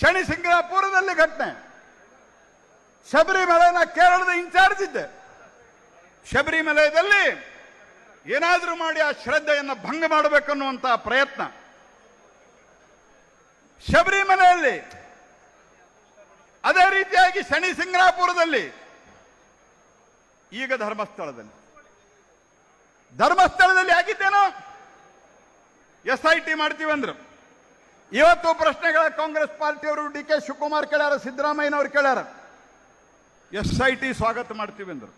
ಶನಿ ಸಿಂಗಾಪುರದಲ್ಲಿ ಘಟನೆ. ನಾ ಕೇರಳದ ಇನ್ಚಾರ್ಜ್ ಇದ್ದೆ ಶಬರಿಮಲೆಯಲ್ಲಿ ಏನಾದರೂ ಮಾಡಿ ಆ ಶ್ರದ್ಧೆಯನ್ನು ಭಂಗ ಮಾಡಬೇಕನ್ನುವಂತಹ ಪ್ರಯತ್ನ. ಶಬರಿಮಲೆಯಲ್ಲಿ ಅದೇ ರೀತಿಯಾಗಿ ಶನಿ ಸಿಂಗಾಪುರದಲ್ಲಿ ಈಗ ಧರ್ಮಸ್ಥಳದಲ್ಲಿ. ಧರ್ಮಸ್ಥಳದಲ್ಲಿ ಆಗಿದ್ದೇನೋ ಎಸ್ ಐ ಟಿ ಮಾಡ್ತೀವಿ ಅಂದ್ರು. ಇವತ್ತು ಪ್ರಶ್ನೆಗಳ ಕಾಂಗ್ರೆಸ್ ಪಾರ್ಟಿಯವರು ಡಿ ಕೆ ಶಿವಕುಮಾರ್ ಕೇಳ್ಯಾರ, ಸಿದ್ದರಾಮಯ್ಯನವ್ರು ಕೇಳ್ಯಾರ. ಎಸ್ ಐ ಟಿ ಸ್ವಾಗತ ಮಾಡ್ತೀವಿ ಅಂದರು.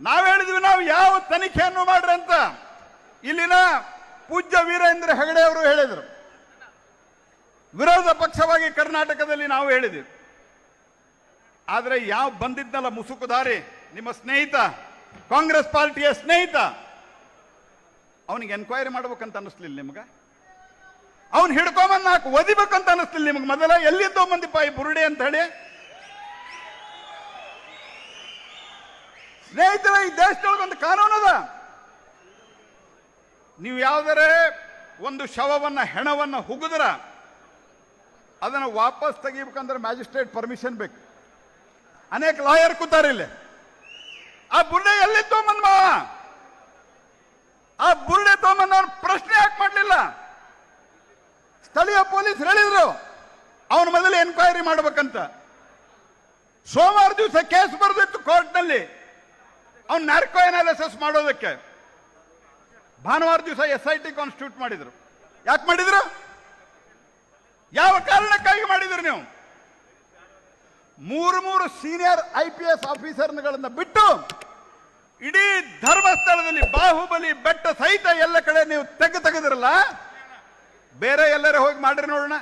ನಾವು ಹೇಳಿದ್ವಿ ನಾವು ಯಾವ ತನಿಖೆಯನ್ನು ಮಾಡ್ರಿ ಅಂತ. ಇಲ್ಲಿನ ಪೂಜ್ಯ ವೀರೇಂದ್ರ ಹೆಗಡೆ ಅವರು ಹೇಳಿದರು. ವಿರೋಧ ಪಕ್ಷವಾಗಿ ಕರ್ನಾಟಕದಲ್ಲಿ ನಾವು ಹೇಳಿದ್ವಿ. ಆದರೆ ಯಾವ ಬಂದಿದ್ನಲ್ಲ ಮುಸುಕುದಾರಿ ನಿಮ್ಮ ಸ್ನೇಹಿತ, ಕಾಂಗ್ರೆಸ್ ಪಾರ್ಟಿಯ ಸ್ನೇಹಿತ? ಅವನಿಗೆ ಎನ್ಕ್ವೈರಿ ಮಾಡ್ಬೇಕಂತ ಅನ್ನಿಸ್ಲಿಲ್ಲ ನಿಮ್ಗೆ? ಅವ್ನು ಹಿಡ್ಕೊಂಬಂದ್ ನಾಲ್ಕು ಒದಿಬೇಕಂತ ಅನಿಸ್ತಿಲ್ಲ ನಿಮಗೆ ಮೊದಲ. ಎಲ್ಲಿ ತೊಗೊಂಬಂದಿಪ್ಪ ಈ ಬುರುಡೆ ಅಂತ ಹೇಳಿ? ಸ್ನೇಹಿತರ, ಈ ದೇಶದೊಳಗೆ ಒಂದು ಕಾನೂನು ಅದ. ನೀವು ಯಾವುದರೆ ಒಂದು ಶವವನ್ನ, ಹೆಣವನ್ನ ಹುಗಿದ್ರ ಅದನ್ನು ವಾಪಸ್ ತೆಗಿಬೇಕಂದ್ರೆ ಮ್ಯಾಜಿಸ್ಟ್ರೇಟ್ ಪರ್ಮಿಷನ್ ಬೇಕು. ಅನೇಕ ಲಾಯರ್ ಕೂತಾರೆ ಇಲ್ಲಿ. ಆ ಬುರ್ಡೆ ಎಲ್ಲಿ ಮಾವ ಆ ಬುರ್ಡೆ ತೊಗೊಂಬಂದ ಪ್ರಶ್ನೆ ಸ್ಥಳೀಯ ಪೊಲೀಸ್ ಹೇಳಿದ್ರು, ಅವನ ಮೊದಲು ಎನ್ಕ್ವೈರಿ ಮಾಡ್ಬೇಕಂತ. ಸೋಮವಾರ ದಿವಸ ಕೇಸ್ ಬರೆದಿತ್ತು ಕೋರ್ಟ್ನಲ್ಲಿ. ಅವ್ನು ನಾರ್ಕೋ ಅನಾಲಿಸಿಸ್ ಮಾಡೋದಕ್ಕೆ. ಭಾನುವಾರ ದಿವಸ ಎಸ್ ಐ ಟಿ ಕಾನ್ಸ್ಟಿಟ್ಯೂಟ್ ಮಾಡಿದ್ರು. ಯಾಕೆ ಮಾಡಿದ್ರು? ಯಾವ ಕಾರಣಕ್ಕಾಗಿ ಮಾಡಿದ್ರು ನೀವು? ಮೂರು ಮೂರು ಸೀನಿಯರ್ ಐ ಪಿ ಎಸ್ ಆಫೀಸರ್ಗಳನ್ನ ಬಿಟ್ಟು ಇಡೀ ಧರ್ಮಸ್ಥಳದಲ್ಲಿ ಬಾಹುಬಲಿ ಬೆಟ್ಟ ಸಹಿತ ಎಲ್ಲ ಕಡೆ ನೀವು ತೆಗೆ ತೆಗೆದಿರಲ್ಲ? ಬೇರೆ ಎಲ್ಲರೂ ಹೋಗಿ ಮಾಡ್ರಿ ನೋಡೋಣ.